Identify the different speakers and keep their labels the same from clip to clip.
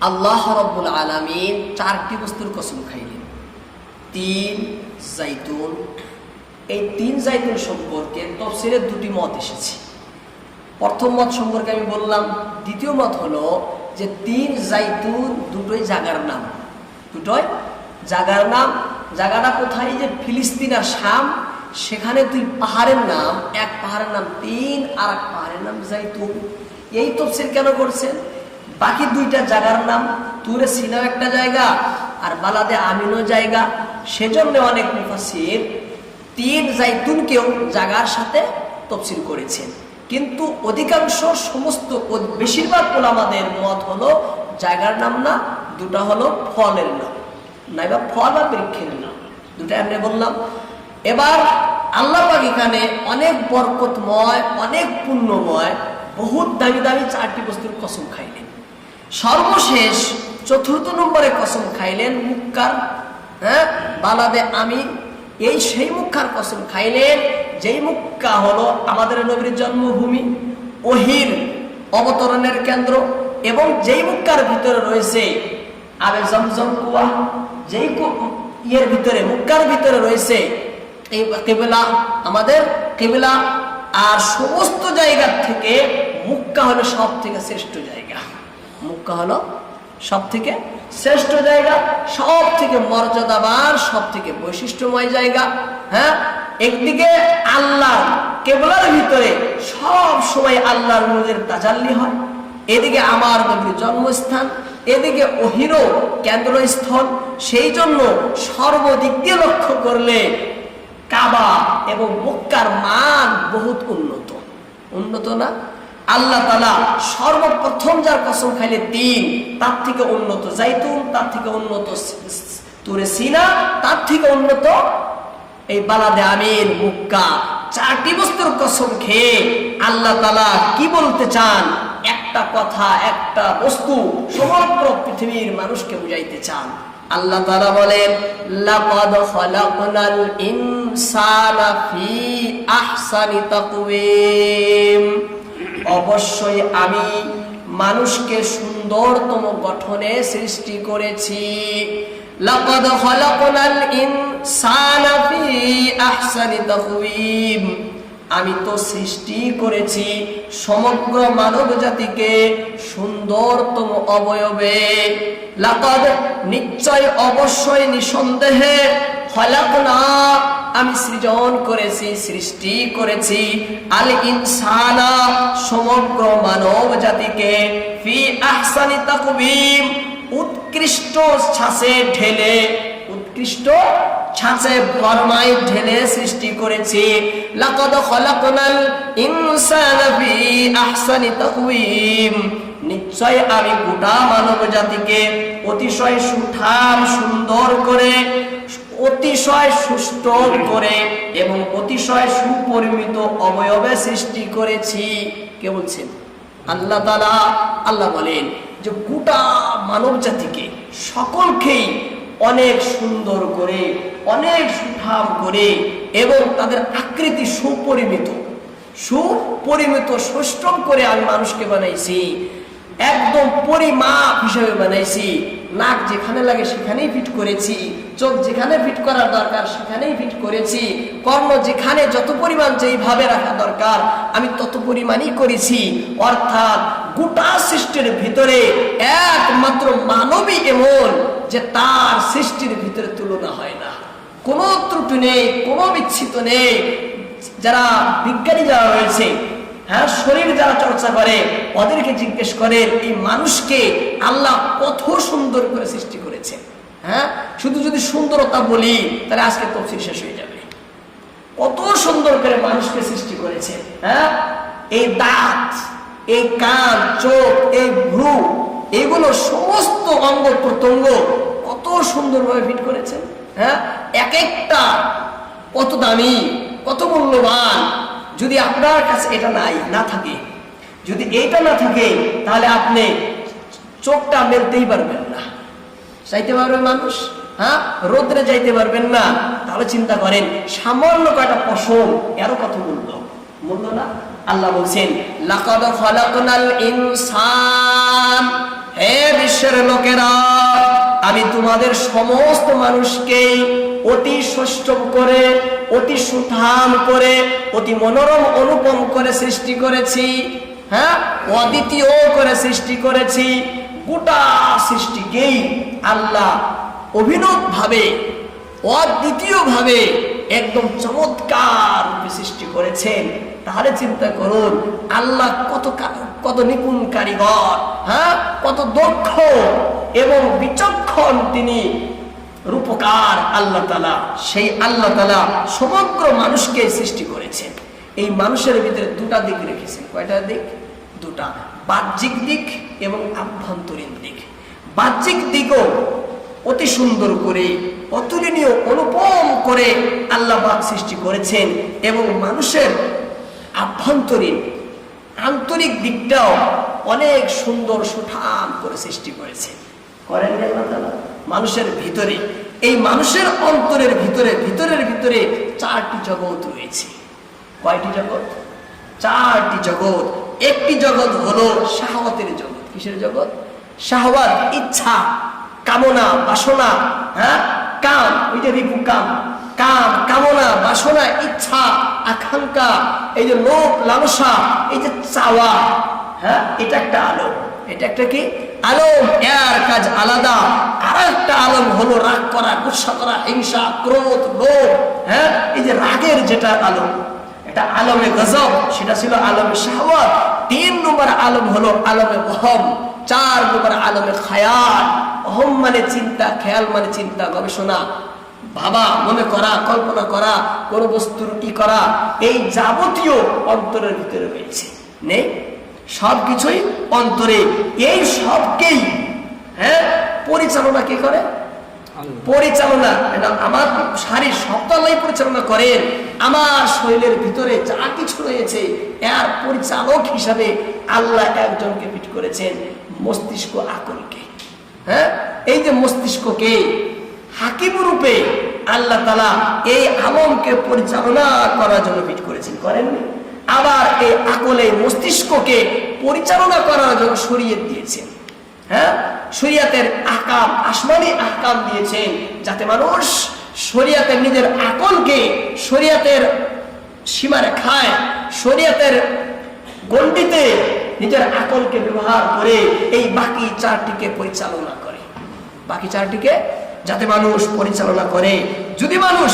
Speaker 1: আল্লাহ রব্বুল আলমিন চারটি বস্তুর কসম খাইলেন। তিন জাইতুন। এই তিন জাইতুন সম্পর্কে তফসিলের দুটি মত এসেছে। প্রথম মত সম্পর্কে আমি বললাম, দ্বিতীয় মত হলো যে তিন জাইতুন দুটোই জাগার নাম। দুটোই জাগার নাম। জাগাটা কোথায়? যে ফিলিস্তিন আর শাম, সেখানে দুই পাহাড়ের নাম। এক পাহাড়ের নাম তিন আর এক পাহাড়ের নাম জাইতুন। এই তফসিল কেন করছেন? বাকি দুইটা জায়গার নাম তুরে সিনাও একটা জায়গা আর বালাদে আমিনও জায়গা। সেজন্য অনেক মুফাসির তিন জাইতুনকেও জাগার সাথে তফসিল করেছেন। কিন্তু অধিকাংশ সমস্ত বেশিরভাগ ওলামাদের মত হলো জায়গার নাম না, দুটা হলো ফলের নাম। নাইবা ফল বা বৃক্ষের নাম। দুটা এমনি বললাম। এবার আল্লাহ এখানে অনেক বরকতময়, অনেক পুণ্যময়, বহুত দামি দামি চারটি বস্তুর কসম খাইলেন। সর্বশেষ চতুর্থ নম্বরে কসম খাইলেন মুক্কার হ্যাঁ? বালাদে আমি। এই সেই মুক্কার কসম খাইলেন, যেই মুক্কা হলো আমাদের নবীর জন্মভূমি ওহির অবতরণের কেন্দ্র, এবং যেই মুক্কার ভিতরে রয়েছে আবে জমজম কুয়া, যেই ইয়ের ভিতরে, মুক্কার ভিতরে রয়েছে এই কেবলা, আমাদের কেবলা। আর সমস্ত জায়গার থেকে মুক্কা হলো সব থেকে শ্রেষ্ঠ জায়গা। মুক্কা হলো সব থেকে শ্রেষ্ঠ জায়গা সব থেকে মর্যাদাবান সব থেকে বৈশিষ্ট্যময় জায়গা হ্যাঁ? একদিকে আল্লাহ, কেবলার ভিতরে সব সময় আল্লাহর নূরের তাজাল্লি হয়। এদিকে আমার নবীর জন্মস্থান, এদিকে অহিরো কেন্দ্রস্থল। সেই জন্য সর্বদিক দিয়ে লক্ষ্য করলে কাবা এবং মক্কার মান বহুত উন্নত। উন্নত না? আল্লাহ তালা সর্বপ্রথম যার কসম খাইলে তিন তার থেকে উন্নত জাইতুন, তার থেকে উন্নত তুরে সিনা, তার থেকে উন্নত এই বালাদে আমির মুক্কা। চারটি বস্তুর কসম খেয়ে আল্লাহ তালা কি বলতে চান? একটা কথা, একটা বস্তু সমগ্র পৃথিবীর মানুষকে বুঝাইতে চান। আল্লাহ তালা বলেন, লাকাদ খালাকনাল ইনসানা ফি আহসানি তাকওয়িম। অবশ্যই আমি মানুষকে সুন্দরতম গঠনে সৃষ্টি করেছি। লাকাদ খালাকনাল ইনসানা ফি আহসানি তাকওয়িম। আমি তো সৃষ্টি করেছি সমগ্র মানব জাতিকে সুন্দরতম অবয়বে। লাকাদ নিশ্চয় অবশ্যই নিঃসন্দেহে খলাকনা আমি সৃজন করেছি, সৃষ্টি করেছি। আল ইনসানা, সমগ্র মানব জাতিকে ফি আহসানি তাকবীম, উৎকৃষ্ট ছাসে ঢেলে, উৎকৃষ্ট ছাঁচে ফরমাই ঢেলে সৃষ্টি করেছি। লাকাদ খলাকনাল ইনসানা ফি আহসানি তাকওয়িম নিশ্চয় আমি গোটা মানব জাতিকে অতিশয় সুঠাম সুন্দর করে অতিশয় সুস্থ করে এবং অতিশয় সুপরিমিত অবয়বে সৃষ্টি করেছি। কে বলছেন? আল্লাহ তালা আল্লাহ বলেন যে গোটা মানব জাতিকে সকলকেই অনেক সুন্দর করে, অনেক সুঠাম করে এবং তাদের আকৃতি সুপরিমিত সুপরিমিত সুষ্টম করে আমি মানুষকে বানাইছি। একদম পরিমাপ হিসেবে বানাইছি। নাক যেখানে লাগে সেখানেই ফিট করেছি। চোখ যেখানে ফিট করার দরকার সেখানেই ফিট করেছি। কর্ণ যেখানে যত পরিমাণ যেইভাবে রাখা দরকার, আমি তত পরিমাণই করেছি। অর্থাৎ গোটা সৃষ্টির ভিতরে একমাত্র মানবী এমন যে তার সৃষ্টির ভিতরে তুলনা হয় না। কোনো ত্রুটি নেই, কোনো বিচ্ছিত নেই। যারা বিজ্ঞানী যারা রয়েছে হ্যাঁ শরীর যারা চর্চা করে, ওদেরকে জিজ্ঞেস করে, এই মানুষকে আল্লাহ কত সুন্দর করে সৃষ্টি করেছে। হ্যাঁ? শুধু যদি সুন্দরতা বলি, তাহলে আজকে তফসিল শেষ হয়ে যাবে। কত সুন্দর করে মানুষকে সৃষ্টি করেছে হ্যাঁ? এই দাঁত, এই কান, চোখ, এই ভ্রু, এগুলো সমস্ত অঙ্গ প্রত্যঙ্গ কত সুন্দরভাবে ফিট করেছে হ্যাঁ? এক একটা কত দামি, কত মূল্যবান যদি আপনার কাছে এটা নাই, না থাকে, যদি এইটা না থাকে, তাহলে আপনি চোখটা মেলতেই পারবেন না। চাইতে পারবে মানুষ? হ্যাঁ? রোদ্রে যাইতে পারবেন না। তাহলে চিন্তা করেন, সামান্য কয়টা পশম, এরও কত মূল্য? মূল্য না? আল্লাহ বলছেন, লাকাদ খালাকনাল ইনসান। হে বিশ্ব দেশের লোকেরা, আমি তোমাদের সমস্ত মানুষকেই অতি সষ্টম করে অতি সুঠাম করে, অতি মনোরম অনুপম করে সৃষ্টি করেছি হ্যাঁ? অদ্বিতীয় করে সৃষ্টি করেছি। গোটা সৃষ্টিকেই আল্লাহ অভিনব ভাবে অদ্বিতীয় ভাবে একদম চমৎকার রূপে সৃষ্টি করেছেন। তাহলে চিন্তা করুন, আল্লাহ কত কত নিপুণ কারিগর হ্যাঁ? কত দক্ষ এবং বিচক্ষণ তিনি রূপকার আল্লাহ তালা সেই আল্লাহ তালা সমগ্র মানুষকে সৃষ্টি করেছেন। এই মানুষের ভিতরে দুটা দিক রেখেছেন। কয়টা দিক? দুটা। বাহ্যিক দিক এবং আভ্যন্তরীণ দিক। বাহ্যিক দিকও অতি সুন্দর করে, অতুলনীয়, অনুপম করে আল্লাহ পাক সৃষ্টি করেছেন এবং মানুষের আভ্যন্তরীণ, আন্তরিক দিকটাও অনেক সুন্দর সুঠাম করে সৃষ্টি করেছে। করেন আল্লাহ তাআলা? মানুষের ভিতরে, এই মানুষের অন্তরের ভিতরে, ভিতরের ভিতরে চারটি জগৎ রয়েছে। কয়টি জগৎ? চারটি জগৎ। একটি জগৎ হলো শাহওয়াতের জগৎ। কিসের জগৎ? শাহওয়াত, ইচ্ছা, কামনা, বাসনা হ্যাঁ? কাম ওইটা রিপু, কাম। কাম, কামনা, বাসনা, ইচ্ছা, আকাঙ্ক্ষা, এই যে লোভ, লালসা, এই যে চাওয়া হ্যাঁ? এটা একটা আলম এটা একটা কি? আলম এর কাজ আলাদা। আর একটা আলম হলো রাগ করা, গুসা করা, হিংসা, ক্রোধ, লোভ হ্যাঁ? এই যে রাগের যেটা আলম, এটা আলমে গজব, সেটা ছিল আলমে শাহওয়াত। তিন নম্বর আলম হলো আলমে অহম চার নম্বর আলমে খায়াল। অহম মানে চিন্তা, খেয়াল মানে চিন্তা, গবেষণা। ভাবা মনে করা, কল্পনা করা, কোন বস্তুর কি করা, এই যাবতীয় অন্তরের ভিতরে রয়েছে। নেই? সবকিছুই অন্তরে। এই সবকেই হ্যাঁ? পরিচালনা কি করে? পরিচালনা আমার শারীর সপ্তাহে পরিচালনা করেন আমার শরীরের ভিতরে যা কিছু রয়েছে, এর পরিচালক হিসাবে আল্লাহ একজনকে ফিট করেছেন মস্তিষ্ক আকলকে। হ্যাঁ? এই যে মস্তিষ্ককে হাকিম রূপে আল্লাহ তালা এই আলমকে পরিচালনা করার জন্য ফিট করেছেন, করেননি? আবার এই আকলে মস্তিষ্ককে পরিচালনা করার জন্য সরিয়ে দিয়েছেন। হ্যাঁ? শরিয়াতের আকাম আসমানি আকাম দিয়েছেন, যাতে মানুষ শরিয়াতের নিজের আকলকে শরিয়াতের সীমারেখায়, শরিয়াতের গণ্ডিতে নিজের আকলকে ব্যবহার করে এই বাকি চারটিকে পরিচালনা করে। বাকি চারটিকে যাতে মানুষ পরিচালনা করে। যদি মানুষ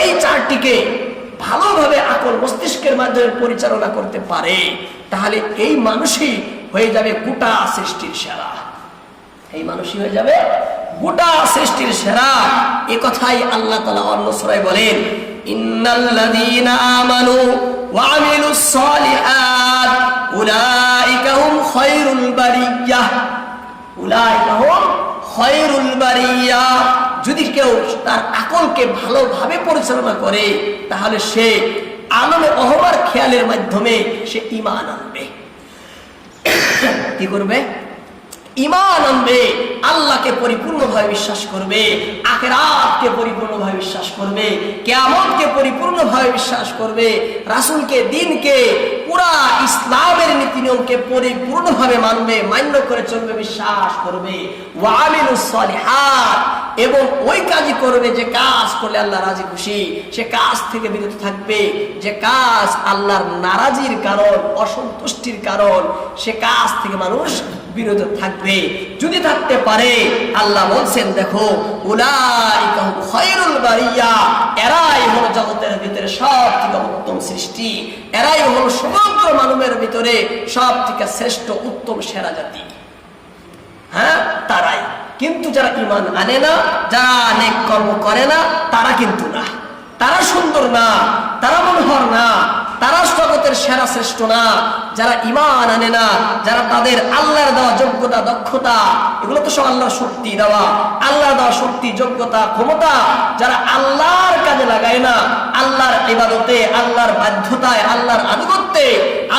Speaker 1: এই চারটিকে ভালোভাবে আকল মস্তিষ্কের মাধ্যমে পরিচালনা করতে পারে, তাহলে এই মানুষই হয়ে যাবে গোটা সৃষ্টির সেরা। এই মানুষই হয়ে যাবে। গোটা সৃষ্টির সেরা। এ কথাই আল্লাহ তালা অন্য সরাই বলেন যদি কেউ তার আকলকে ভালোভাবে পরিচালনা করে, তাহলে সে আলমে অহমার খেয়ালের মাধ্যমে সে ইমান আনবে। কি করবে? ইমান আনবে, আল্লাহকে পরিপূর্ণভাবে বিশ্বাস করবে, আখেরাতকে পরিপূর্ণভাবে বিশ্বাস করবে, কেয়ামতকে পরিপূর্ণভাবে বিশ্বাস করবে, রাসূলকে, দিনকে, পুরা ইসলামের নীতি নিয়মকে পরিপূর্ণভাবে মানবে, মান্য করে চলবে, বিশ্বাস করবে। এবং ওই কাজই করবে যে কাজ করলে আল্লাহ রাজি খুশি। সে কাজ থেকে বিরত থাকবে, যে কাজ আল্লাহর নারাজির কারণ, অসন্তুষ্টির কারণ, সে কাজ থেকে মানুষ বিরত থাকবে। যদি থাকতে পারে, আল্লাহ বলছেন, দেখো এরাই হলো জগতের ভিতরে সব থেকে উত্তম সৃষ্টি। এরাই হলো সমগ্র মানবের ভিতরে সব থেকে শ্রেষ্ঠ, উত্তম, সেরা জাতি। হ্যাঁ? তারাই। কিন্তু যারা ইমান আনে না, যারা অনেক কর্ম করে না, তারা কিন্তু না। তারা সুন্দর না। তারা মনোহর না, তারা জগতের সেরা শ্রেষ্ঠ না, যারা ইমান আনে না, যারা তাদের আল্লাহর দেওয়া যোগ্যতা, দক্ষতা, এগুলো তো সব আল্লাহর শক্তি দেওয়া। আল্লাহর দেওয়া শক্তি, যোগ্যতা, ক্ষমতা যারা আল্লাহর কাজে লাগায় না, আল্লাহর ইবাদতে, আল্লাহর বাধ্যতায়, আল্লাহর আনুগত্যে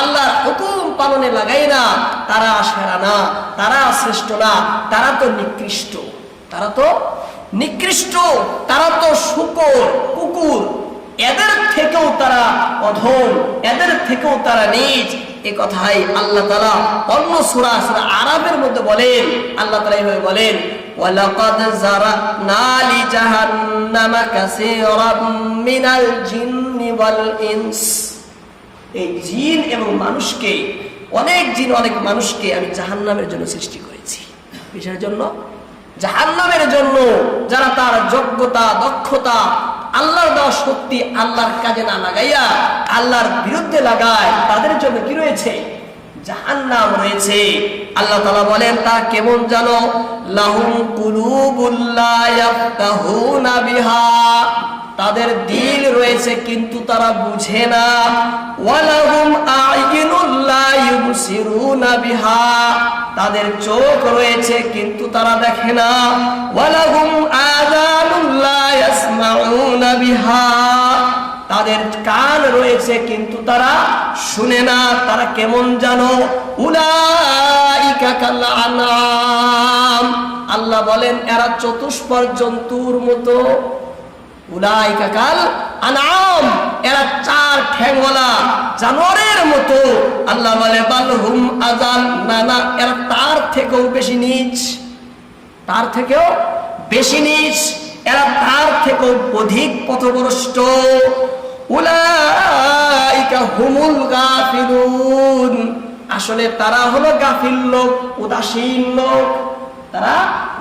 Speaker 1: আল্লাহর হুকুম পালনে লাগায় না, তারা সেরা না, তারা শ্রেষ্ঠ না, তারা তো নিকৃষ্ট। তারা তো নিকৃষ্ট, তারা তো শুকর, কুকুর এদের থেকেও তারা অধম, এদের থেকেও তারা নিজ। এ কথাই আল্লাহ তালা অন্য সুরা সুরা আরবের মধ্যে বলেন, আল্লাহ তালা এইভাবে বলেন, ওয়ালাকাদ জারানা লিজাহান্নামা কাসীরাম মিনাল জিন্নি ওয়াল এই জিন এবং মানুষকে, অনেক জিন, অনেক মানুষকে আমি জাহান্নামের জন্য সৃষ্টি করেছি। কিসের জন্য? জাহান্নামের জন্য, যারা তার যোগ্যতা, দক্ষতা আল্লাহর দেওয়া শক্তি আল্লাহর কাজে না লাগাইয়া আল্লাহর বিরুদ্ধে লাগায়, তাদের জন্য কি রয়েছে? জাহান্নাম রয়েছে। আল্লাহ তাআলা বলেন, তা কেমন বিহা। তাদের দিল রয়েছে, কিন্তু তারা বুঝে না। ওয়ালাহুম বিহা। তাদের চোখ রয়েছে, কিন্তু তারা দেখে না। বিহা। তাদের কান রয়েছে, কিন্তু তারা শুনে না। তারা কেমন জানো? আনাম আল্লাহ বলেন, এরা চতুষ্পর জন্তুর মতো। আনাম এরা চার জানোয়ারের মতো। বলে বালহুম আজান এরা তার থেকেও বেশি নিচ। তার থেকেও বেশি নিচ। এরা তার থেকেও অধিক পথভ্রষ্ট। হুমুল আসলে তারা হলো গাফিল লোক, উদাসীন লোক। তারা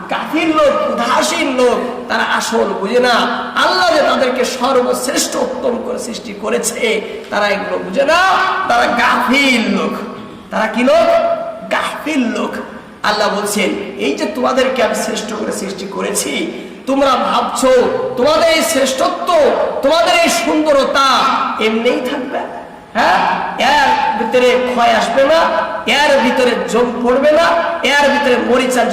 Speaker 1: গাফিল লোক, উদাসীন লোক। তারা আসল বুঝে না। আল্লাহ যে তাদেরকে সর্বশ্রেষ্ঠ উত্তম করে সৃষ্টি করেছে, তারা এগুলো বুঝে না। তারা গাফিল লোক। তারা কি লোক? গাফিল লোক। আল্লাহ বলছেন, এই যে তোমাদেরকে আমি শ্রেষ্ঠ করে সৃষ্টি করেছি তোমরা ভাবছ তোমাদের এই শ্রেষ্ঠত্ব, তোমাদের এই সুন্দরতা এমনিই থাকবে? হ্যাঁ? এর ভিতরে ক্ষয় আসবে না, এর ভিতরে পড়বে না, এর ভিতরে মরিচা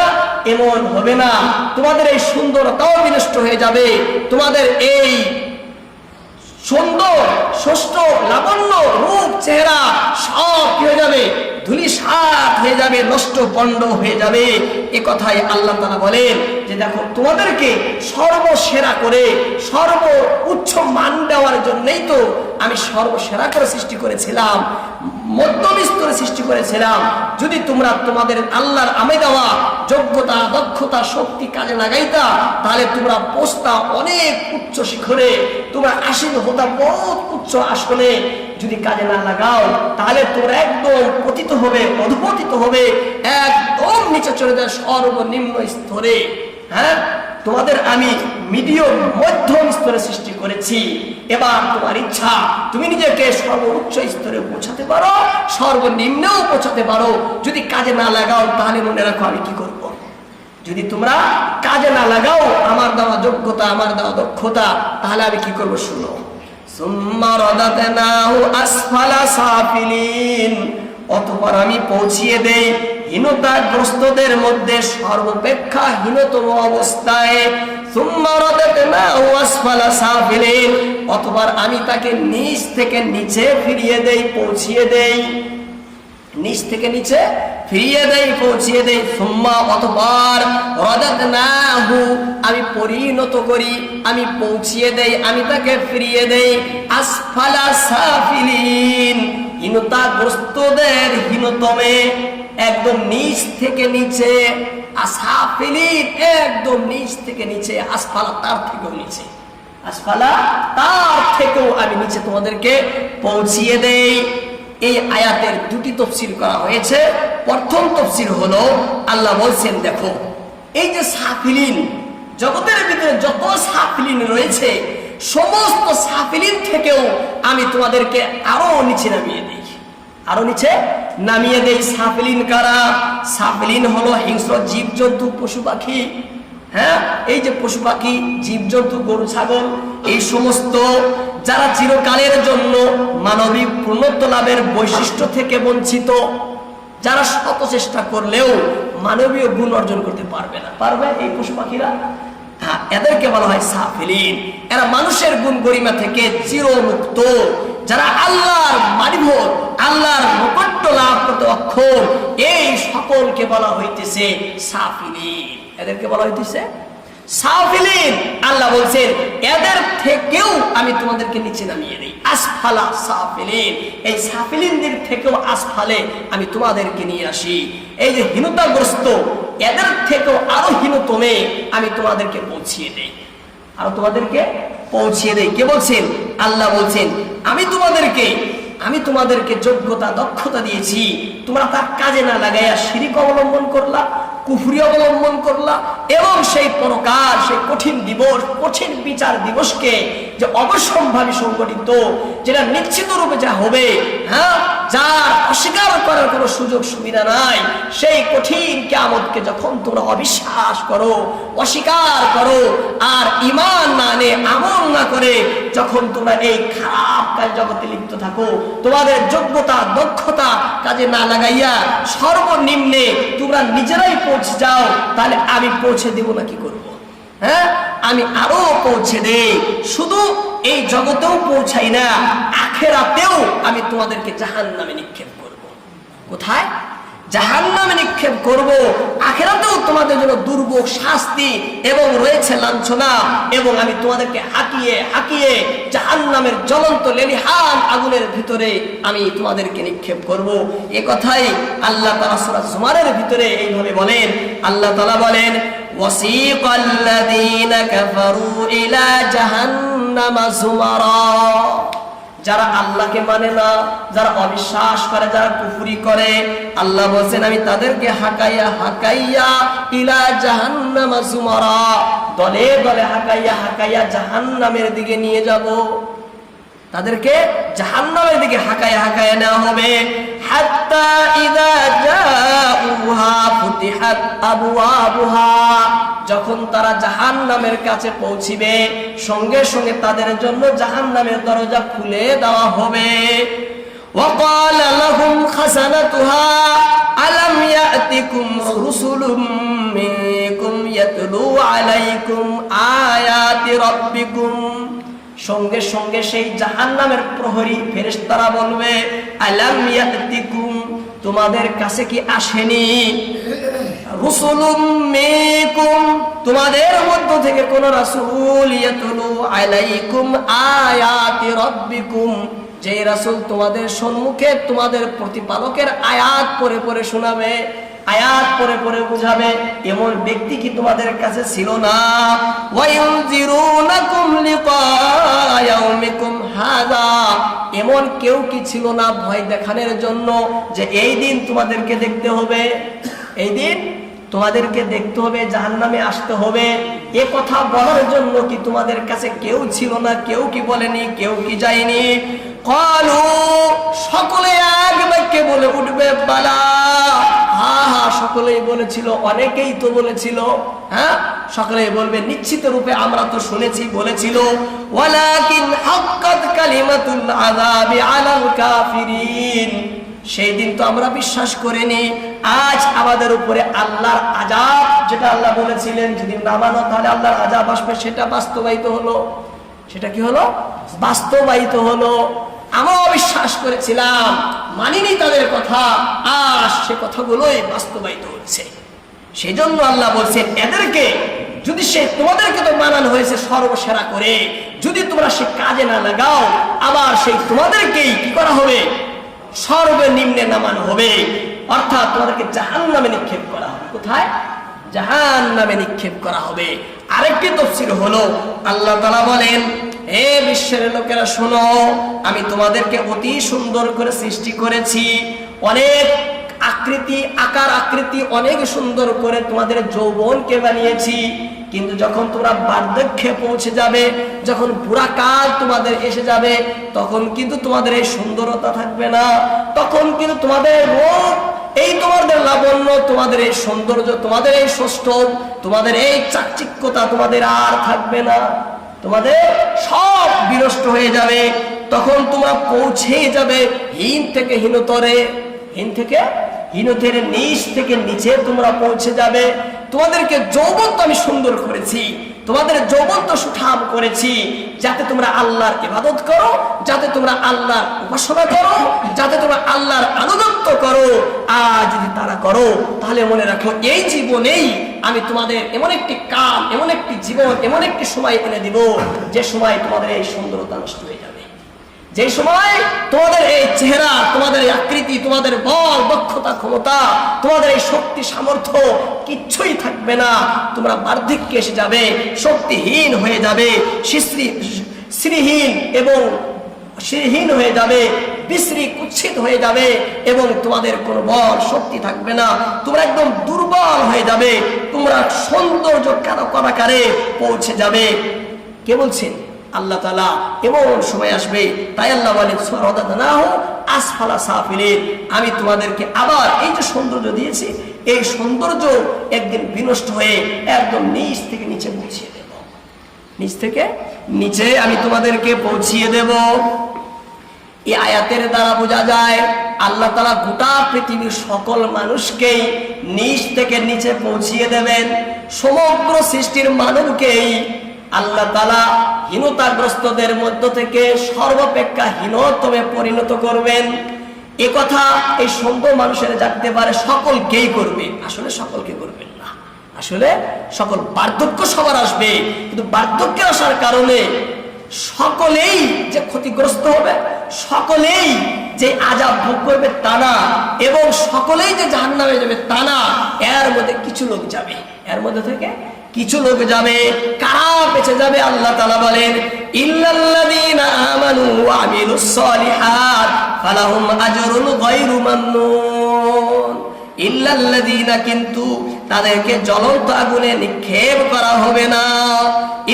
Speaker 1: না, এমন হবে না। তোমাদের এই সুন্দরতাও বিনষ্ট হয়ে যাবে। তোমাদের এই সুন্দর ষষ্ঠ লাবণ্য রূপ, চেহারা সব হয়ে যাবে? ধুলি সাত হয়ে যাবে, নষ্ট পণ্ড হয়ে যাবে। এ কথাই আল্লাহ তালা বলেন যে দেখো, তোমাদেরকে সর্বসেরা করে, সর্ব উচ্চ মান দেওয়ার জন্যই তো আমি সর্বসেরা করে সৃষ্টি করেছিলাম, মধ্যম স্তরে সৃষ্টি করেছিলাম। যদি তোমরা তোমাদের আল্লাহর আমে দেওয়া যোগ্যতা, দক্ষতা, শক্তি কাজে লাগাইতা, তাহলে তোমরা পোস্তা অনেক উচ্চ শিখরে, তোমরা আসীন হতা বহুত উচ্চ আসনে যদি কাজে না লাগাও, তাহলে তোমরা একদম পতিত হবে অধপতিত হবে, একদম নিচে চলে যায় সর্বনিম্ন স্তরে। হ্যাঁ? তোমাদের আমি মিডিয়াম মধ্যম স্তরে সৃষ্টি করেছি। এবার তোমার ইচ্ছা, তুমি নিজেকে সর্বোচ্চ স্তরে পৌঁছাতে পারো, সর্বনিম্নেও পৌঁছাতে পারো। যদি কাজে না লাগাও, তাহলে মনে রাখো আমি কি করব। যদি তোমরা কাজে না লাগাও, আমার দেওয়া যোগ্যতা, আমার দেওয়া দক্ষতা, তাহলে আমি কি করব? শুনো। অতঃপর আমি পৌঁছিয়ে দেই হীনতাগ্রস্তদের মধ্যে সর্বপেক্ষা হীনতম অবস্থায় অতবার আমি তাকে নিচ থেকে নিচে ফিরিয়ে দেই, পৌঁছিয়ে দেই। নিচ থেকে নিচে ফিরিয়ে দেয় পৌঁছিয়ে দেয় সুম্মা অতবার রদাত নাহু আমি পরিণত করি, আমি পৌঁছিয়ে দেই, আমি তাকে ফিরিয়ে দেই। আসফালা সাফিলিন, হীনতাগ্রস্তদের হীনতমে, একদম নিচ থেকে নিচে। আসাফিলিন, একদম নিচ থেকে নিচে, আসফালা তার থেকেও নিচে। আসফালা তার থেকেও আমি নিচে তোমাদেরকে পৌঁছিয়ে দেই। এই আয়াতের দুটি তফসিল করা হয়েছে। প্রথম তফসিল হলো, আল্লাহ বলছেন, দেখো, এই যে সাফিলিন, জগতের ভিতরে যত সাফিলিন রয়েছে, সমস্ত সাফিলিন থেকেও আমি তোমাদেরকে আরও নিচে নামিয়ে দিই। আরও নিচে নামিয়ে দেই, সাফিলিন কারা? সাফিলিন হলো হিংস্র জীবজন্তু, পশু পাখি। হ্যাঁ এই যে পশু পাখি, জীবজন্তু, গরু, ছাগল, এই সমস্ত যারা চিরকালের জন্য মানবিক পূর্ণত্ব লাভের বৈশিষ্ট্য থেকে বঞ্চিত, যারা শত চেষ্টা করলেও মানবীয় গুণ অর্জন করতে পারবে না। পারবে এই পশু পাখিরা? হ্যাঁ এদেরকে বলা হয় সাফিলিন। এরা মানুষের গুণ গরিমা থেকে চিরমুক্ত। যারা আল্লাহর আল্লাহর নৈকট্য লাভ করতে অক্ষম, এই সকলকে বলা হইতেছে সাফিলিন। এদেরকে বলা হইতেছে সাফিলিন। আল্লাহ বলছেন, এদের থেকেও আমি তোমাদেরকে নিচে নামিয়ে দিই। আসফালা সাফিলিন। এই সাফিলিনদের থেকেও আসফালে আমি তোমাদেরকে নিয়ে আসি। এই যে হীনতাগ্রস্ত, এদের থেকেও আরও হীনতমে আমি তোমাদেরকে পৌঁছিয়ে দেই। আর তোমাদেরকে পৌঁছিয়ে দেয় কে বলছেন? আল্লাহ বলছেন, আমি তোমাদেরকে আমি তোমাদেরকে যোগ্যতা, দক্ষতা দিয়েছি। তোমরা তার কাজে না লাগাইয়া শিরিক অবলম্বন করলা কুফুরি অবলম্বন করলা এবং সেই পরকার, সেই কঠিন দিবস, কঠিন বিচার দিবসকে যে অবশ্যম্ভাবী সংগঠিত, যেটা নিশ্চিত রূপে যা হবে হ্যাঁ যার অস্বীকার করার কোনো সুযোগ সুবিধা নাই, সেই কঠিন কেমতকে যখন তোমরা অবিশ্বাস করো, অস্বীকার করো, আর ইমান না নে আমল না করে, যখন তোমরা এই খারাপ কাজ জগতে লিপ্ত থাকো, তোমাদের যোগ্যতা, দক্ষতা কাজে না লাগাইয়া সর্বনিম্নে তোমরা নিজেরাই পৌঁছে যাও, তাহলে আমি পৌঁছে দেব না কি করব? হ্যাঁ? আমি আরও পৌঁছে দেই। শুধু এই জগতেও পৌঁছাই না, আখেরাতেও আমি তোমাদেরকে জাহান নামে নিক্ষেপ করব। কোথায়? জাহান নামে নিক্ষেপ করব আখেরাতেও তোমাদের জন্য দুর্ভোগ শাস্তি এবং রয়েছে লাঞ্ছনা এবং আমি তোমাদেরকে হাঁকিয়ে হাঁকিয়ে জাহান নামের জ্বলন্ত লেলিহান আগুনের ভিতরে আমি তোমাদেরকে নিক্ষেপ করব এ কথাই আল্লাহ তালা সুরা জুমারের ভিতরে এইভাবে বলেন আল্লাহ তালা বলেন وسيق الذين كفروا إلى جهنم زمرا যারা আল্লাহকে মানে না, যারা অবিশ্বাস করে, যারা কুফুরি করে, আল্লাহ বলছেন, আমি তাদেরকে হাকাইয়া হাকাইয়া ইলা জাহান্নাম জুমারা, দলে দলে হাকাইয়া হাকাইয়া জাহান্নামের দিকে নিয়ে যাব। তাদেরকে জাহান্নামের দিকে হাকাইয়া হাকাইয়া নেওয়া হবে। হাত্তা ইদা জাউহা ফুতিহাত আবওয়াবুহা যখন তারা জাহান্নামের কাছে পৌঁছিবে সঙ্গে সঙ্গে তাদের জন্য জাহান্নামের দরজা খুলে দেওয়া হবে وقال لهم خزنتها ألم يأتكم رسل منكم يتلو عليكم آيات ربكم সঙ্গে সঙ্গে সেই জাহান্নামের প্রহরী ফেরেশতারা বলবে আলাম ইয়াতিকুম তোমাদের কাছে কি আসেনি? তোমাদের মধ্য থেকে কোন রাসূল যে রাসূল তোমাদের সম্মুখে তোমাদের প্রতিপালকের আয়াত পরে পরে শোনাবে, আয়াত পরে পরে বুঝাবে, এমন ব্যক্তি কি তোমাদের কাছে ছিল না? এমন কেউ কি ছিল না ভয় দেখানোর জন্য যে এই দিন তোমাদেরকে দেখতে হবে? এই দিন তোমাদেরকে দেখতে হবে, জাহান্নামে আসতে হবে। এ কথা বলার জন্য কি তোমাদের কাছে কেউ ছিল না? কেউ কি বলেনি? কেউ কি যায়নি? কলু সকলে এক বাক্যে বলে উঠবে, বালা। হা হা, সকলেই বলেছিল, অনেকেই তো বলেছিল হ্যাঁ? সকলেই বলবে, নিশ্চিত রূপে আমরা তো শুনেছি, বলেছিল। ওয়ালাকিন হাক্কাত কালিমাতুল আযাবি আলাল কাফিরিন। সেই দিন তো আমরা বিশ্বাস করিনি। আজ আমাদের উপরে আল্লাহর আজাব যেটা আল্লাহ বলেছিলেন, যদি না মানো, তাহলে আল্লাহর আজাব আসবে, সেটা বাস্তবায়িত হলো। সেটা কি হলো? বাস্তবায়িত হলো। আমরাও বিশ্বাস করেছিলাম, মানিনি তাদের কথা আর সে কথাগুলোই বাস্তবায়িত হচ্ছে। সেই জন্য আল্লাহ বলছেন এদেরকে যদি সে তোমাদেরকে তো মানানো হয়েছে সর্বসেরা করে, যদি তোমরা সে কাজে না লাগাও, আবার সেই তোমাদেরকেই কি করা হবে? সর্বনিম্নে নামানো হবে। অর্থাৎ তোমাদেরকে জাহান নামে নিক্ষেপ করা হবে। কোথায়? জাহান নামে নিক্ষেপ করা হবে। আরেকটি তফসিল হলো, আল্লাহ তালা বলেন হে বিশ্বের লোকেরা, শোনো, আমি তোমাদেরকে অতি সুন্দর করে সৃষ্টি করেছি। অনেক আকৃতি, আকার আকৃতি অনেক সুন্দর করে তোমাদের যৌবনকে বানিয়েছি। কিন্তু যখন তোমরা বার্ধক্যে পৌঁছে যাবে, যখন বুড়া কাল তোমাদের এসে যাবে, তখন কিন্তু তোমাদের এই সুন্দরতা থাকবে না। তখন কিন্তু তোমাদের রোগ, এই তোমাদের লাবণ্য, তোমাদের এই সৌন্দর্য, তোমাদের এই ষষ্ঠ তোমাদের এই চাকচিক্যতা তোমাদের আর থাকবে না। তোমাদের সব বিনষ্ট হয়ে যাবে। তখন তোমরা পৌঁছে যাবে হীন থেকে হীনতরে। হীন থেকে হীনতের নিচ থেকে নিচে তোমরা পৌঁছে যাবে। তোমাদেরকে যৌবন তো আমি সুন্দর করেছি। তোমাদের যৌবন তো সুঠাম করেছি। যাতে তোমরা আল্লাহর ইবাদত করো, যাতে তোমরা আল্লাহর উপাসনা করো, যাতে তোমরা আল্লাহর আনুগত্য করো। আর যদি তারা করো, তাহলে মনে রাখো, এই জীবনেই আমি তোমাদের এমন একটি কাল, এমন একটি জীবন, এমন একটি সময় এনে দিব, যে সময় তোমাদের এই সুন্দরতা নষ্ট হয়ে যাবে। যে সময় তোমাদের এই চেহারা, তোমাদের এই আকৃতি, তোমাদের বল, দক্ষতা, ক্ষমতা, তোমাদের এই শক্তি, সামর্থ্য কিচ্ছুই থাকবে না। তোমরা বার্ধক্যে এসে যাবে, শক্তিহীন হয়ে যাবে শ্রী শ্রীহীন এবং শ্রীহীন হয়ে যাবে, বিশ্রী কুচ্ছিত হয়ে যাবে এবং তোমাদের কোনো বল, শক্তি থাকবে না। তোমরা একদম দুর্বল হয়ে যাবে, তোমরা সৌন্দর্য কারও করাকারে পৌঁছে যাবে। কে বলছেন? আল্লাহ তালা এমন সময় আসবে, তাই আল্লাহ বলেন আসফালা সাফিলের আমি তোমাদেরকে আবার এই যে সৌন্দর্য দিয়েছি, এই সৌন্দর্য একদিন বিনষ্ট হয়ে একদম নিচ থেকে নিচে পৌঁছিয়ে দেব। নিচ থেকে নিচে আমি তোমাদেরকে পৌঁছিয়ে দেব। এই আয়াতের দ্বারা বোঝা যায়, আল্লাহ তালা গোটা পৃথিবীর সকল মানুষকেই নিচ থেকে নিচে পৌঁছিয়ে দেবেন। সমগ্র সৃষ্টির মানবকেই আল্লাহ তালা হীনতাগ্রস্তদের মধ্য থেকে সর্বাপেক্ষা হীনতমে পরিণত করবেন। এ কথা এই সুন্দর মানুষের জানতে পারে, সকলকেই করবে। আসলে সকলকে করবেন না। আসলে সকল বার্ধক্য সবার আসবে। কিন্তু বার্ধক্যে আসার কারণে সকলেই যে ক্ষতিগ্রস্ত হবে, সকলেই যে আজাব ভোগ করবে তা না, এবং সকলেই যে জাহান নামে যাবে তা না, এর মধ্যে কিছু লোক যাবে। এর মধ্যে থেকে কিছু লোক যাবে, কারা বেঁচে যাবে আল্লাহ তালা বলেন, ইল্লাল্লাযীনা আমানু ওয়া আমিলুস সলিহাত, ফালাহুম কিন্তু তাদেরকে জ্বলন্ত আগুনে নিক্ষেপ করা হবে না।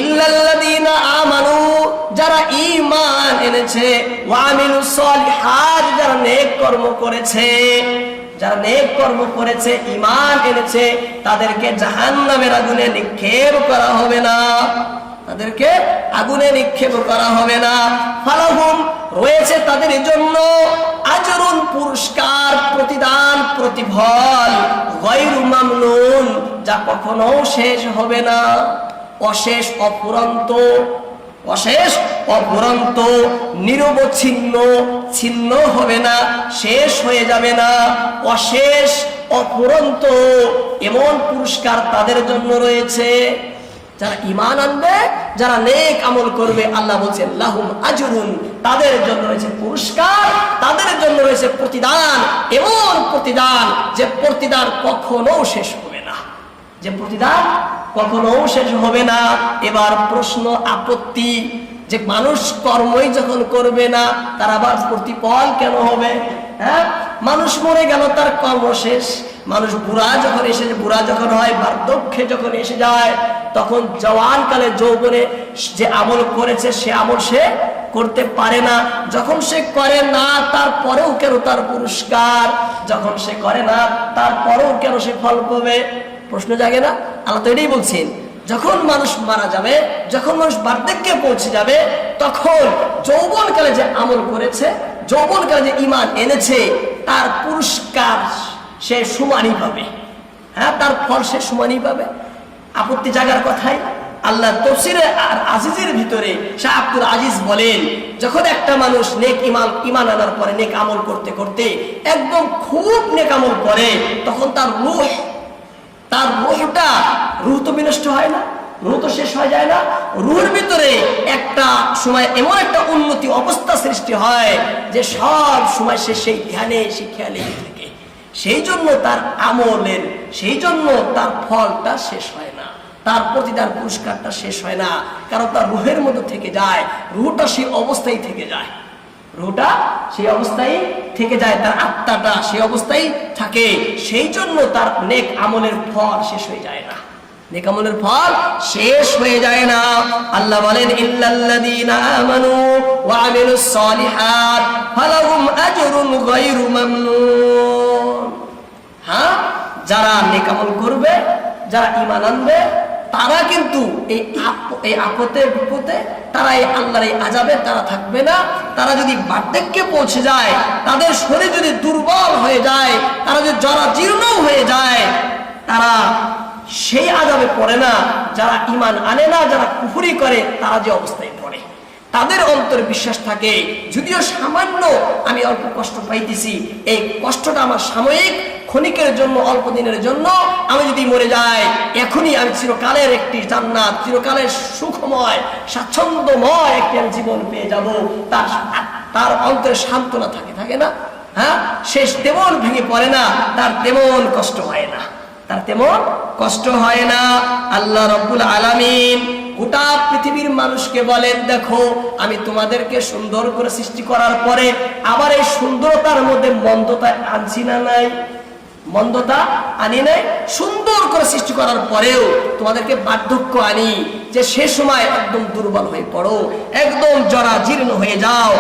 Speaker 1: ইল্লাল্লাযীনা আমানু, যারা ঈমান এনেছে, ওয়া আমিলুস সলিহাত, যারা নেক কর্ম করেছে যারা নেক কর্ম করেছে ইমান এনেছে, তাদেরকে জাহান্নামের আগুনে নিক্ষেপ করা হবে না। তাদেরকে আগুনে নিক্ষেপ করা হবে না। ফালাহুম, রয়েছে তাদের জন্য আচরণ পুরস্কার, প্রতিদান, প্রতিফল যা কখনো শেষ হবে না। অশেষ অপুরন্ত অশেষ অপুরন্ত নিরবচ্ছিন্ন, ছিন্ন হবে না, শেষ হয়ে যাবে না, অশেষ অপুরন্ত এমন পুরস্কার তাদের জন্য রয়েছে। যারা ইমান আনবে, যারা নেক আমল করবে, আল্লাহ বলছেন, লাহুম আজরুন, তাদের জন্য রয়েছে পুরস্কার, তাদের জন্য রয়েছে প্রতিদান, এমন প্রতিদান যে প্রতিদান কখনো শেষ হবে যে প্রতিদান কখনো শেষ হবে না। এবার প্রশ্ন, আপত্তি, যে মানুষ কর্মই যখন করবে না, তার আবার প্রতিফল কেন হবে? হ্যাঁ? মানুষ মরে গেল, তার কর্ম শেষ। মানুষ বুড়া যখন এসে, বুড়া যখন হয়, বার্ধক্যে যখন এসে যায়, তখন জওয়ান কালে যৌবনে যে আমল করেছে, সে আমল সে করতে পারে না। যখন সে করে না, তারপরেও কেন তার পুরস্কার? যখন সে করে না, তারপরেও কেন সে ফল পাবে? প্রশ্ন জাগে না? আল্লাহ তো এটাই বলছেন, যখন মানুষ মারা যাবে, যখন মানুষ বার্ধক্যে পৌঁছে যাবে, তখন যৌবনকালে যে আমল করেছে, যৌবনকালে যে ইমান এনেছে, তার পুরস্কার সে সমানই পাবে। হ্যাঁ তার ফল সে সমানই পাবে। আপত্তি জাগার কথাই। আল্লাহ তফসিরে আর আজিজের ভিতরে শাহ আব্দুল আজিজ বলেন, যখন একটা মানুষ নেক ইমান ইমান আনার পরে নেক আমল করতে করতে একদম খুব নেক আমল করে, তখন তার রুহ তার রুহটা, রুহ তো বিনষ্ট হয় না, রুহ তো শেষ হয়ে যায় না। রুহের ভিতরে একটা সময় এমন একটা উন্নতি অবস্থা সৃষ্টি হয় যে সব সময় সে সেই ধ্যানে সে খেয়ালে থাকে। সেই জন্য তার আমলের, সেই জন্য তার ফলটা শেষ হয় না। তার প্রতিদান পুরস্কারটা শেষ হয় না। কারণ তার রুহের মধ্যে থেকে যায়, রুহটা সেই অবস্থায় থেকে যায়। রুহটা সেই অবস্থায় থেকে যায়, তার আত্মাটা সেই অবস্থায় থাকে। সেই জন্য তার নেক আমলের ফল শেষ হয়ে যায় না। নেক আমলের ফল শেষ হয়ে যায় না। আল্লাহ বলেন, ইল্লাল্লাযীনা আমানু ওয়া আমিলুস সলিহাত, ফালাহুম আজরুন গায়রু মামনুন। হ্যাঁ? যারা নেক আমল করবে, যারা ঈমান আনবে তারা কিন্তু এই এই আপতের বিপদে তারা এই আল্লাহর এই আজাবে তারা থাকবে না। তারা যদি বার্ধক্যে পৌঁছে যায়, তাদের শরীর যদি দুর্বল হয়ে যায়, তারা যদি জরা জীর্ণ হয়ে যায়, তারা সেই আজাবে পড়ে না। যারা ইমান আনে না, যারা কুফুরি করে, তারা যে অবস্থায় পড়ে। তাদের অন্তর বিশ্বাস থাকে। যদিও সামান্য আমি অল্প কষ্ট পাইতেছি, এই কষ্টটা আমার সাময়িক ক্ষণিকের জন্য, অল্প দিনের জন্য আমি যদি মরে যাই, এখনই আমি চিরকালের একটি জান্নাত, চিরকালের সুখময়, স্বাচ্ছন্দ্যময় একটি আমি জীবন পেয়ে যাব। তার তার অন্তরে সান্ত্বনা থাকে থাকে না? হ্যাঁ? শেষ তেমন ভেঙে পড়ে না, তার তেমন কষ্ট হয় না। তার তেমন কষ্ট হয় না। আল্লাহ রব্বুল আলামিন পৃথিবীর মানুষকে বলেন, দেখো, আমি তোমাদেরকে সুন্দর করে সৃষ্টি করার পরে আবার এই সুন্দরতার মধ্যে মন্দতা আনছি না নাই? মন্দতা আনি নাই? সুন্দর করে সৃষ্টি করার পরেও তোমাদেরকে বার্ধক্য আনি, যে সে সময় একদম দুর্বল হয়ে পড়ো, একদম জরা জীর্ণ হয়ে যাও,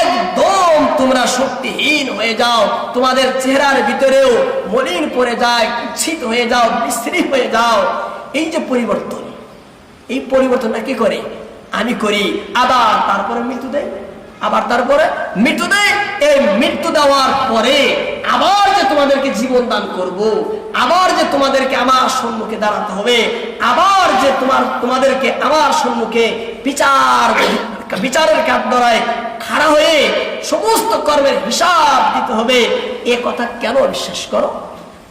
Speaker 1: একদম তোমরা শক্তিহীন হয়ে যাও, তোমাদের চেহারার ভিতরেও মলিন পড়ে যায় কুচ্ছিত হয়ে যাও বিশ্রী হয়ে যাও। এই যে পরিবর্তন এই পরিবর্তনটা কি করে? আমি করি, আবার তারপরে মৃত্যু দেয় আবার তারপরে মৃত্যু দেয় এই মৃত্যু দেওয়ার পরে আবার যে তোমাদেরকে জীবন দান করব। আবার যে তোমাদেরকে আমার সম্মুখে দাঁড়াতে হবে, আবার যে তোমার, তোমাদেরকে আমার সম্মুখে বিচার, বিচারের কাঠ দ্বারায় খাড়া হয়ে সমস্ত কর্মের হিসাব দিতে হবে। এ কথা কেন বিশ্বাস করো?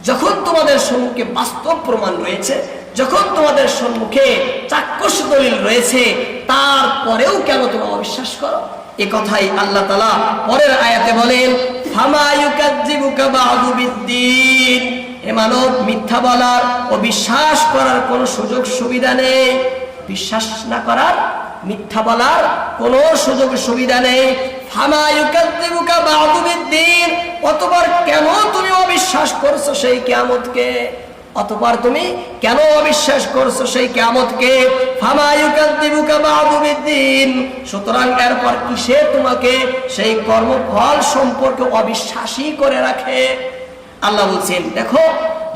Speaker 1: যখন তোমাদের সম্মুখে বাস্তব প্রমাণ রয়েছে যখন তোমাদের সম্মুখে চাক্ষুষ দলিল রয়েছে, তারপরেও কেন তোমরা অবিশ্বাস করো? এ কথাই আল্লাহ তালা পরের আয়াতে বলেন বিদ্দিন। মানব মিথ্যা বলার ও বিশ্বাস করার কোনো সুযোগ সুবিধা নেই। বিশ্বাস না করার, মিথ্যা বলার কোনো সুযোগ সুবিধা নেই। অতবার কেন তুমি অবিশ্বাস করছ সেই কিয়ামতকে? অতপর তুমি কেন অবিশ্বাস করছ সেই কেমতকে সুতরাং এরপর কিসে তোমাকে সেই কর্মফল সম্পর্কে অবিশ্বাসী করে রাখে? আল্লাহ বলছেন, দেখো,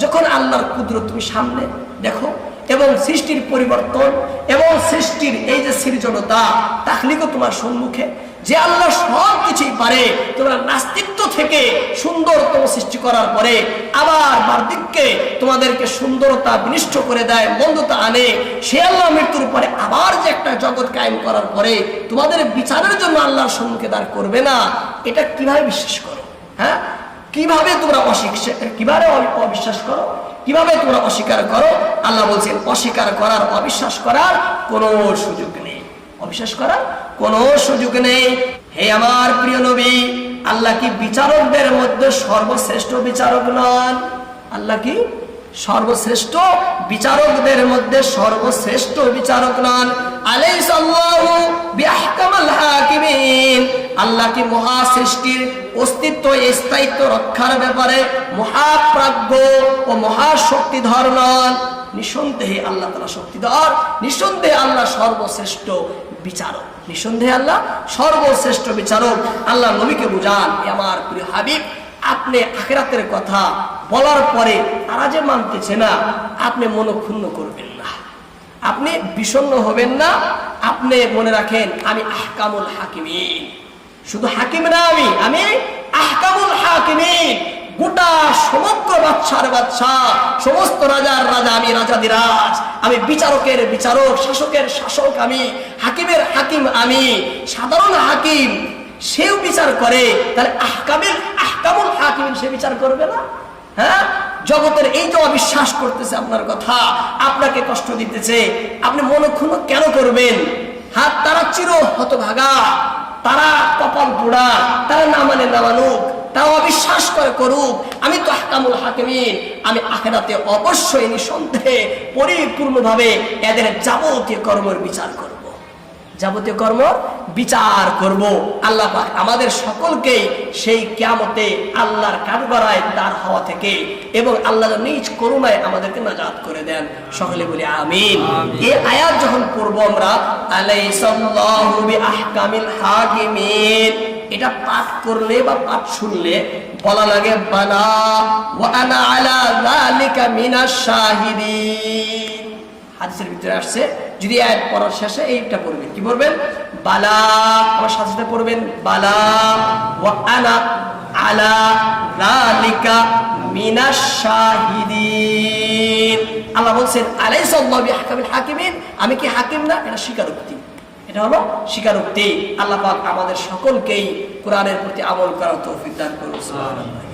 Speaker 1: যখন আল্লাহর ক্ষুদ্র তুমি সামনে, দেখো এবং সৃষ্টির পরিবর্তন এবং সৃষ্টির এই যে সৃজনতা, তাহলিকও তোমার সম্মুখে। যে আল্লাহ সব কিছুই পারে, তোমরা নাস্তিত্ব থেকে সুন্দরতম সৃষ্টি করার পরে আবার বার্দিককে তোমাদেরকে সুন্দরতা বিনিষ্ট করে দেয়, মন্দতা আনে। সে আল্লাহ মৃত্যুর পরে আবার যে একটা জগৎ কায়েম করার পরে তোমাদের বিচারের জন্য আল্লাহর সম্মুখে দাঁড় করবে না, এটা কীভাবে বিশ্বাস করো? হ্যাঁ? কীভাবে তোমরা অশিক্ষা কীভাবে অবিশ্বাস করো? কীভাবে তোমরা অস্বীকার করো? আল্লাহ বলছেন, অস্বীকার করার, অবিশ্বাস করার কোনো সুযোগ নেই। অবিশ্বাস করার কোনো সুযোগ নেই। হে আমার প্রিয় নবী, আল্লাহ কি বিচারকদের মধ্যে সর্বশ্রেষ্ঠ বিচারক নন? আল্লাহ কি সর্বশ্রেষ্ঠ বিচারকদের মধ্যে সর্বশ্রেষ্ঠ বিচারক নন। আল্লাহ কি মহা সৃষ্টির অস্তিত্ব, স্থায়িত্ব রক্ষার ব্যাপারে মহাপ্রাজ্ঞ ও মহাশক্তিধর নন? নিঃসন্দেহে আল্লাহ তালা শক্তিধর, নিঃসন্দেহে আল্লাহ সর্বশ্রেষ্ঠ বিচারক। নিঃসন্দেহে আল্লাহ সর্বশ্রেষ্ঠ বিচারক। আল্লাহ নবীকে বুঝান আমার প্রিয় হাবিব, আপনি আখেরাতের কথা বলার পরে তারা যে মানতেছে না, আপনি মনক্ষুণ্ণ করবেন না। আপনি বিষণ্ণ হবেন না। আপনি মনে রাখেন, আমি আহকামুল হাকিমিন। শুধু হাকিম না আমি আমি আহকামুল হাকিমিন। গোটা সমগ্র বাচ্চার বাচ্চা সমস্ত রাজার রাজা, আমি রাজাদিরাজ আমি বিচারকের বিচারক, শাসকের শাসক আমি, হাকিমের হাকিম আমি। সাধারণ হাকিম, সেও বিচার করে, তাহলে আহকামের, আহকামুল হাকিম সে বিচার করবে না? হ্যাঁ? জগতের এই যে অবিশ্বাস করতেছে আপনার কথা, আপনাকে কষ্ট দিতেছে, আপনি মনক্ষুণ্ণ কেন করবেন? হাত তারা চির হতভাগা, তারা কপাল পোড়া, তারা না মানে না মানুক, তারা অবিশ্বাস করে করুক। আমি তো হাকামুল হাকিমিন, আমি আখেরাতে অবশ্যই নিঃসন্দেহে পরিপূর্ণভাবে এদের যাবতীয় কর্মের বিচার করব। যাবতীয় কর্ম বিচার করব। আল্লাহ পাক আমাদের সকলকে সেই কিয়ামতে আল্লাহর কাঠগড়ায় দাঁড় হওয়া থেকে এবং আল্লাহ নিজ করুণায় আমাদেরকে নাজাত করে দেন। সকলে বলি আমিন। এই আয়াত যখন পড়ব আমরা আলাইসাল্লাহু বিআহকামিল হাকিমিন। এটা পাঠ করলে বা পাঠ শুনলে বলা লাগে বানা ওয়া আনা আলা যালিকা মিনাশ শাহিদিন। হাদিসের ভিতরে আসছে যদি আয়াত পড়ার শেষে এইটা পড়বেন কি পড়বেন? বালা, আমার সাথে পড়বেন, বালা আলা মিনাশ শাহিদিন। আল্লাহ বলছেন আলাইসাল্লাহু বিহাকামিল হাকিমিন? আমি কি হাকিম না? এটা স্বীকারোক্তি। এটা হলো স্বীকারোক্তি। আল্লাহ পাক আমাদের সকলকেই কোরআনের প্রতি আমল করার তৌফিক দান করুন, সুবহানাল্লাহ।